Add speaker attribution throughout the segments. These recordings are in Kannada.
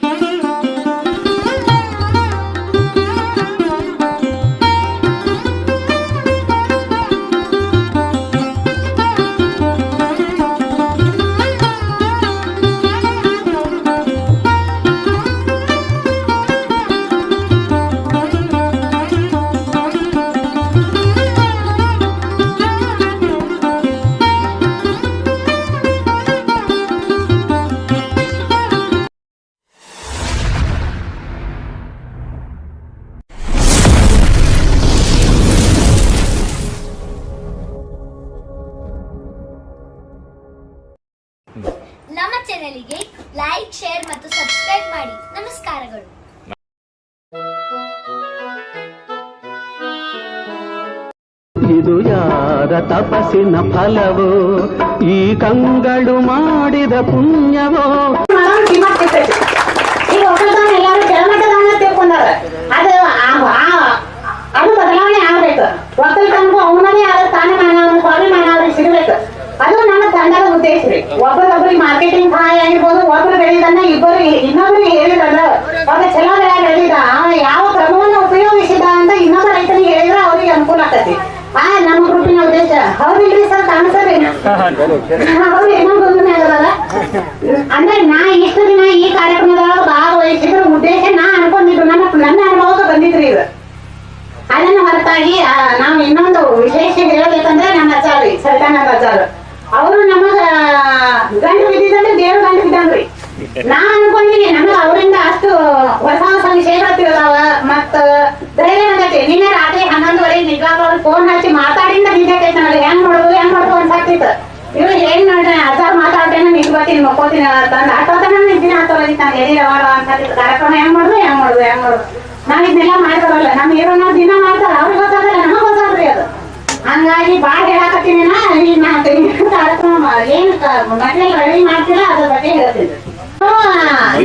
Speaker 1: Thank. ಲೈಕ್ ಶೇರ್ ಮತ್ತು ಸಬ್ಸ್ಕ್ರೈಬ್ ಮಾಡಿ. ನಮಸ್ಕಾರಗಳು.
Speaker 2: ಇದು ಯಾರ ತಪಸ್ಸಿನ ಫಲವೋ? ಈ ಕಂಗಳು ಮಾಡಿದ ಪುಣ್ಯವೋ.
Speaker 3: ಈಗ ಒಕ್ಕಲ್ತನ ಎಲ್ಲಾರು ಕೆಳಮಟ್ಟದವನ್ನ ತಿಳ್ಕೊಂಡಾರ ಅದು ಆ- ಆ- ಅದು ಬದಲಾವಣೆ ಆಗ್ಬೇಕು. ಒಕ್ಕಲ್ತನಕ್ಕೂ ಅವನದೇ ಆದ ಸ್ಥಾನಮಾನ ಅವನ ಸ್ವಾಭಿಮಾನ ಅವ್ರಿಗೆ ಸಿಗ್ಬೇಕು ಅದು ನನ್ನ ತಂಡದ ಉದ್ದೇಶ ಒಬ್ಬರೊಬ್ಬರಿಗೆ ಮಾರ್ಕೆಟಿಂಗ್ ಸಹಾಯ ಆಗಿರ್ಬೋದು ಒಬ್ರು ಬೆಳೆದನ್ನ ಇಬ್ಬರು ಇನ್ನೊಬ್ರು ಹೇಳಿದ್ರಲ್ಲ ಒಬ್ಬ ಚಲೋ ಬೆಳೆ ಬೆಳೆದಿದ ಯಾವ ಕ್ರಮವನ್ನು ಉಪಯೋಗಿಸಿದ ಅಂತ ಇನ್ನೊಬ್ಬ ರೈತನಿಗೆ ಹೇಳಿದ್ರೆ ಅವ್ರಿಗೆ ಅನುಕೂಲ ಆಗ್ತೈತಿ. ಆ ನಮ್ಮ ಗ್ರೂಪಿನ ಉದ್ದೇಶ. ಹೌದಿಲ್ರಿ ಸರ್ ಕಾಣಿಸ್ರಿ ಹೌದು ಇನ್ನೊಂದು ಅಂದ್ರೆ ನಾ ಇಷ್ಟು ದಿನ ಈ ಕಾರ್ಯಕ್ರಮದೊಳಗೆ ಭಾಗವಹಿಸಿದ್ರ ಉದ್ದೇಶ ನಾ ಅನ್ಕೊಂಡಿದ್ದು ನನ್ನ ನನ್ನ ಅನುಭವಕ್ಕೆ ಬಂದಿದ್ರಿ ಇದು ಅದನ್ನ ಹೊರತಾಗಿ ಆ, ನಾವು ಇನ್ನೊಂದು ವಿಶೇಷ ಹೇಳ್ಬೇಕಂದ್ರೆ ನಮ್ಮ ಆಚಾರ್ಯ ಸರಿತಾನಂದ ಆಚಾರ್ಯ ಅವರು ನಮಗ ಗಂಟು ಬಿದ್ದಂಗ್ರಿ ನಾ ಅನ್ಕೊಂಡಿನಿ ನಮ್ಗ ಅವರಿಂದ ಅಷ್ಟು ಹೊಸ ಹೊಸ ವಿಷಯಗಳು ತಿಳಿದಾವ ಮತ್ತ ಧೈರ್ಯ ಆಗತ್ತೆ? ನಿನ್ನೆ ರಾತ್ರಿ ಹನ್ನೊಂದುವರೆ ನಿಗಾಗಳು ಫೋನ್ ಹಚ್ಚಿ ಮಾತಾಡಿಂದ ನಿಂತೈತೆ ನೋಡಿ ಹೆಂಗ್ ಮಾಡುದು ಹೆಂಗ್ ಮಾಡುದು ಅನ್ಸಾಕ್ತಿತ್ತು ಇವ್ರು ಹೆಂಗ್ ನೋಡ್ರಿ ಆಚಾರ ಮಾತಾಡ್ತೇನೆ ನಿಂತ್ಕೋತೀನಿ ಮಕ್ಕೋತೀನಿ ತಂದ ಅಟ್ಟೋತನ ನಿಂತಿನ ಆಟೋದಲ್ಲಿ ನಾನು ಎಲ್ಲಿ ರವಾಡ ಅಂತ ಕಾರ್ಯಕ್ರಮ ಹೆಂಗ್ ಮಾಡುದು ಹೆಂಗ್ ಮಾಡುದು ಹೆಂಗ್ ಮಾಡುದು. ನಾವ್ ಇದನ್ನೆಲ್ಲ ಮಾಡ್ತಾರಲ್ಲ ನಮ್ ಏನೋ ದಿನ ಮಾಡ್ತಾರ, ಅವ್ರಿಗೆ ಗೊತ್ತಾಗಲ್ಲ, ನಮಗ್ ಗೊತ್ತಾಗ್ರಿ ಅದು. ಹಂಗಾಗಿ ಬಾಳ ಹೇಳಾಕತ್ತೀನಿ ನಾ ಈಗ ನಾ ತೆಗಿಬೇಕು ಕಾರ್ಯಕ್ರಮ ಏನ್ ಮಟೀರಿಯಲ್ ರೆಡಿ ಮಾಡ್ತೀರ, ಅದ್ರ ಬಗ್ಗೆ ಹೇಳ್ತೀನಿ.